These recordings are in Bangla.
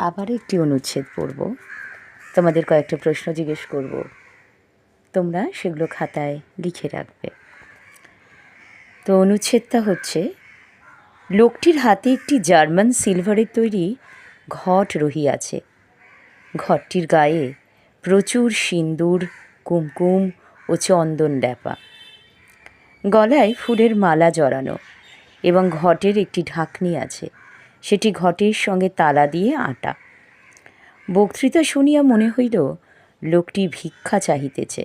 আবার একটি অনুচ্ছেদ পড়ব। তোমাদের কয়েকটা প্রশ্ন জিজ্ঞেস করব। তোমরা সেগুলো খাতায় লিখে রাখবে। তো অনুচ্ছেদটা হচ্ছে, লোকটির হাতে একটি জার্মান সিলভারের তৈরি ঘট রহিয়াছে। ঘরটির গায়ে প্রচুর সিন্দুর, কুমকুম ও চন্দন ড্যাপা গলায় ফুলের মালা জড়ানো এবং ঘটের একটি ঢাকনি আছে। সেটি ঘটের সঙ্গে তালা দিয়ে আটা। বক্তৃতা শুনিয়া মনে হইল, লোকটি ভিক্ষা চাহিতেছে।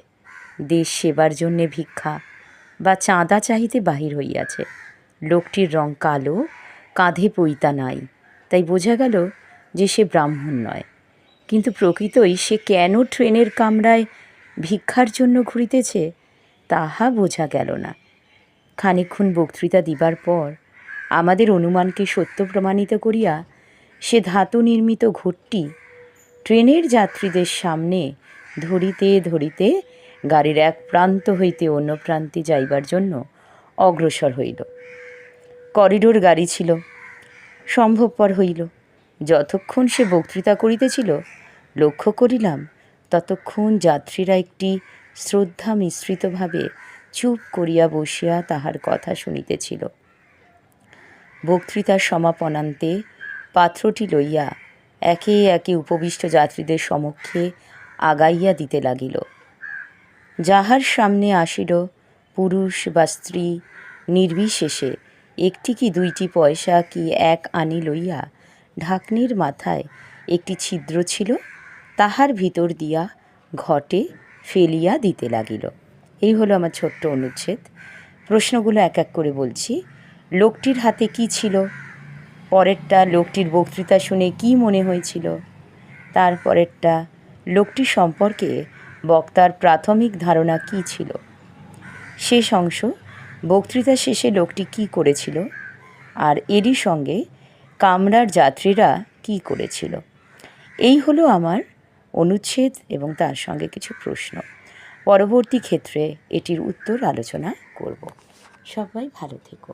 দেশ সেবার জন্যে ভিক্ষা বা চাঁদা চাহিতে বাহির হইয়াছে। লোকটির রং কালো, কাঁধে পৈতা নাই। তাই বোঝা গেল যে সে ব্রাহ্মণ নয়। কিন্তু প্রকৃতই সে কেন ট্রেনের কামরায় ভিক্ষার জন্য ঘুরিতেছে, তাহা বোঝা গেল না। খানিকক্ষণ বক্তৃতা দিবার পর আমাদের অনুমানকে সত্য প্রমাণিত করিয়া সে ধাতু নির্মিত ঘরটি ট্রেনের যাত্রীদের সামনে ধরিতে ধরিতে গাড়ির এক প্রান্ত হইতে অন্য প্রান্তে যাইবার জন্য অগ্রসর হইল। করিডোর গাড়ি ছিল, সম্ভবপর হইল। যতক্ষণ সে বক্তৃতা করিতেছিল, লক্ষ্য করিলাম ততক্ষণ যাত্রীরা একটি শ্রদ্ধা মিশ্রিতভাবে চুপ করিয়া বসিয়া তাহার কথা শুনিতেছিল। বক্তৃতার সমাপনান্তে পাত্রটি লইয়া একে একে উপবিষ্ট যাত্রীদের সমক্ষে আগাইয়া দিতে লাগিল। যাহার সামনে আসিল পুরুষ বা স্ত্রী, নির্বিশেষে একটি কি দুইটি পয়সা কি এক আনি লইয়া ঢাকনির মাথায় একটি ছিদ্র ছিল, তাহার ভিতর দিয়া ঘটে ফেলিয়া দিতে লাগিল। এই হলো আমার ছোট্ট অনুচ্ছেদ। প্রশ্নগুলো এক এক করে বলছি। লোকটির হাতে কি ছিল? পরেরটা লোকটির বক্তৃতা শুনে কি মনে হয়েছিল? তারপরেরটা লোকটি সম্পর্কে বক্তার প্রাথমিক ধারণা কি ছিল? শেষ অংশ, বক্তৃতা শেষে লোকটি কি করেছিল? আর এরই সঙ্গে কামরার যাত্রীরা কি করেছিল? এই হলো আমার অনুচ্ছেদ এবং তার সঙ্গে কিছু প্রশ্ন। পরবর্তী ক্ষেত্রে এটির উত্তর আলোচনা করব। সবাই ভালো থেকো।